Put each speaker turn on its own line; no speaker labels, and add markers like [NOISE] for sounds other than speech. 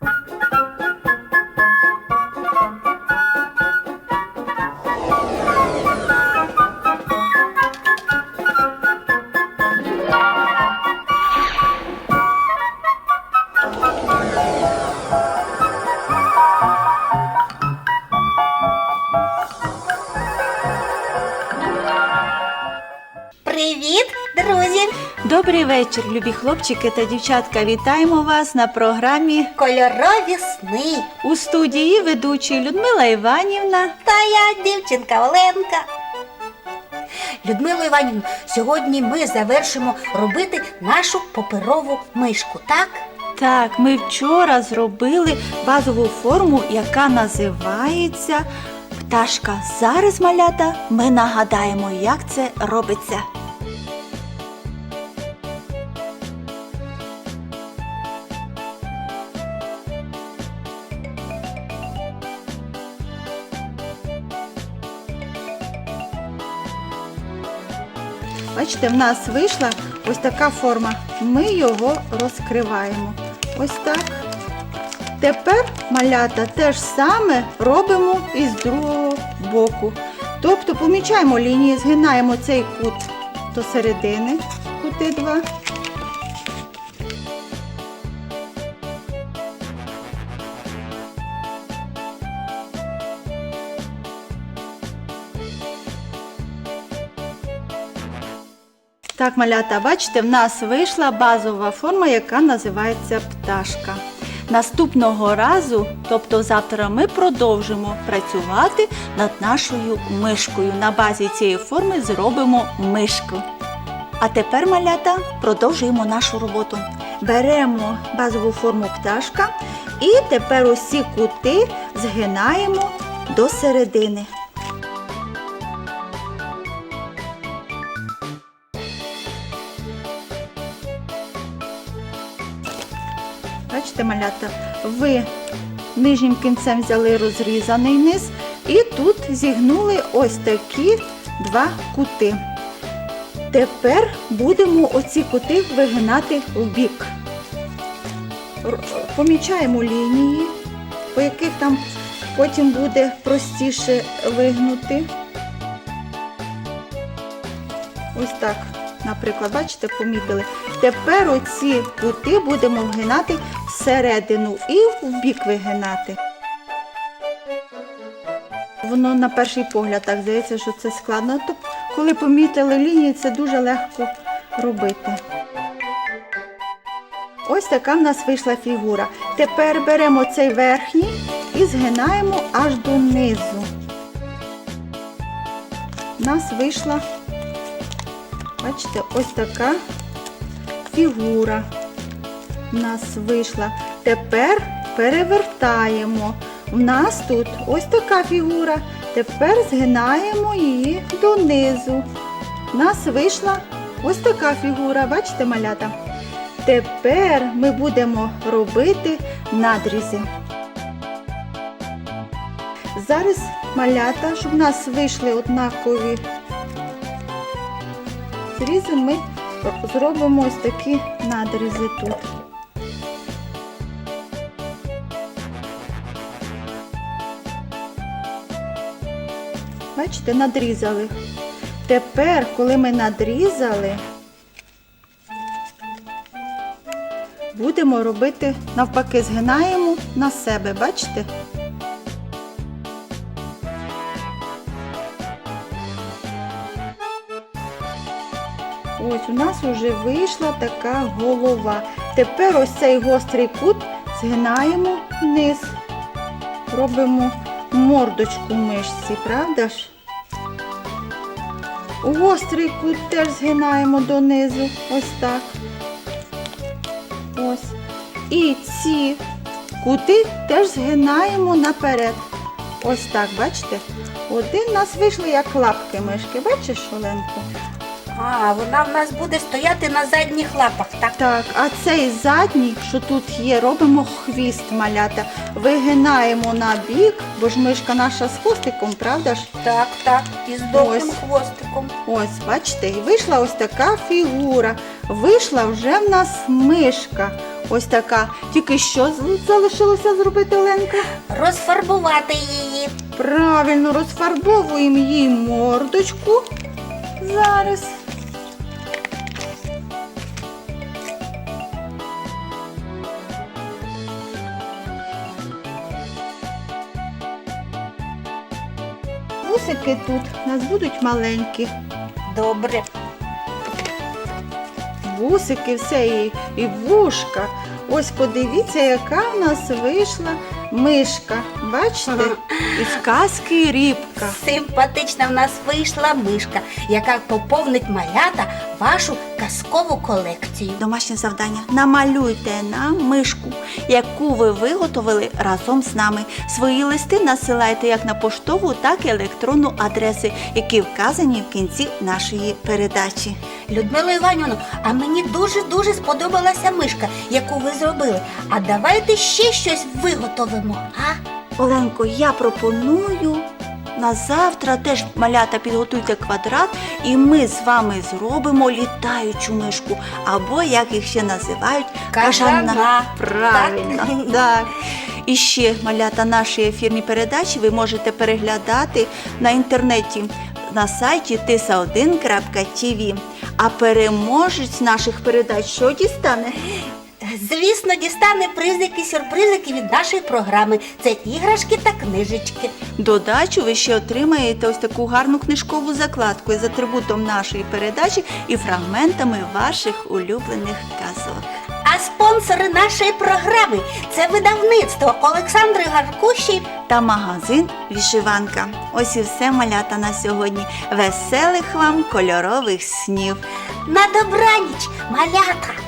Bye.
Добрий вечір, любі хлопчики та дівчатка. Вітаємо вас на програмі
Кольорові сни.
у студії ведучі Людмила Іванівна.
Та я дівчинка Оленка. Людмило Іванівну, сьогодні ми завершимо робити нашу паперову мишку, так?
Так, ми вчора зробили базову форму, яка називається пташка. Зараз, малята, ми нагадаємо, як це робиться. Бачите, в нас вийшла ось така форма. Ми його розкриваємо. Ось так. Тепер малята те ж саме робимо і з другого боку. Тобто помічаємо лінії, згинаємо цей кут до середини, кути два. Так, малята, бачите, в нас вийшла базова форма, яка називається пташка. Наступного разу, тобто завтра, ми продовжимо працювати над нашою мишкою. На базі цієї форми зробимо мишку. А тепер, малята, продовжуємо нашу роботу. Беремо базову форму пташка і тепер усі кути згинаємо до середини. Бачите, малята, ви нижнім кінцем взяли розрізаний низ і тут зігнули ось такі два кути. Тепер будемо оці кути вигинати в бік. Помічаємо лінії, по яких там потім буде простіше вигнути. Ось так, наприклад, бачите, помітили. Тепер оці кути будемо вгинати всередину і в бік вигинати. Воно на перший погляд так здається, що це складно. Тобто, коли помітили лінії, це дуже легко робити. Ось така в нас вийшла фігура. Тепер беремо цей верхній і згинаємо аж донизу. У нас вийшла Бачите, ось така фігура у нас вийшла. Тепер перевертаємо. У нас тут ось така фігура. Тепер згинаємо її донизу. У нас вийшла ось така фігура. Бачите, малята? Тепер ми будемо робити надрізи. Зараз малята, щоб у нас вийшли однакові зрізи ми зробимо ось такі надрізи тут. Бачите, надрізали. Тепер, коли ми надрізали, будемо робити навпаки, згинаємо на себе, бачите? Ось у нас вже вийшла така голова. Тепер ось цей гострий кут згинаємо вниз. Робимо мордочку мишці, правда ж? Гострий кут теж згинаємо донизу. Ось так. Ось. І ці кути теж згинаємо наперед. Ось так, бачите? Один у нас вийшли як лапки мишки. Бачиш, Оленко?
А, вона в нас буде стояти на задніх лапах, так?
Так, а цей задній, що тут є, робимо хвіст малята. Вигинаємо на бік, бо ж мишка наша з хвостиком, правда ж?
Так, так. І з довгим
Ось.
хвостиком.
Ось, бачите, і вийшла ось така фігура. Вийшла вже в нас мишка. Ось така. Тільки що з- залишилося зробити Оленка?
Розфарбувати її.
Правильно розфарбовуємо їй мордочку. Зараз. Вусики тут у нас будуть маленькі.
Добре.
Вусики все і, і вушка. Ось подивіться, яка в нас вийшла мишка. Бачите? Із казки рібка.
Симпатична в нас вийшла мишка, яка поповнить малята вашу казкову колекцію.
Домашнє завдання. Намалюйте нам мишку, яку ви виготовили разом з нами. Свої листи насилайте як на поштову, так і електронну адреси, які вказані в кінці нашої передачі.
Людмила Іванівна, а мені дуже-дуже сподобалася мишка, яку ви зробили. А давайте ще щось виготовимо, а?
Оленко, я пропоную на завтра теж малята підготуйте квадрат, і ми з вами зробимо літаючу мишку, або як їх ще називають,
Кажана.
Правильно.
Так? [LAUGHS]
Так. І ще малята наші ефірні передачі ви можете переглядати на інтернеті на сайті tisa1.tv. А переможець наших передач що дістане?
Звісно, дістане призики, сюрпризики від нашої програми. Це іграшки та книжечки.
Додачу ви ще отримаєте ось таку гарну книжкову закладку із атрибутом нашої передачі і фрагментами ваших улюблених казок.
А спонсори нашої програми це видавництво Олександри Гаркуші.
Та магазин Вішиванка. Ось і все малята на сьогодні. Веселих вам кольорових снів.
На добраніч, малята!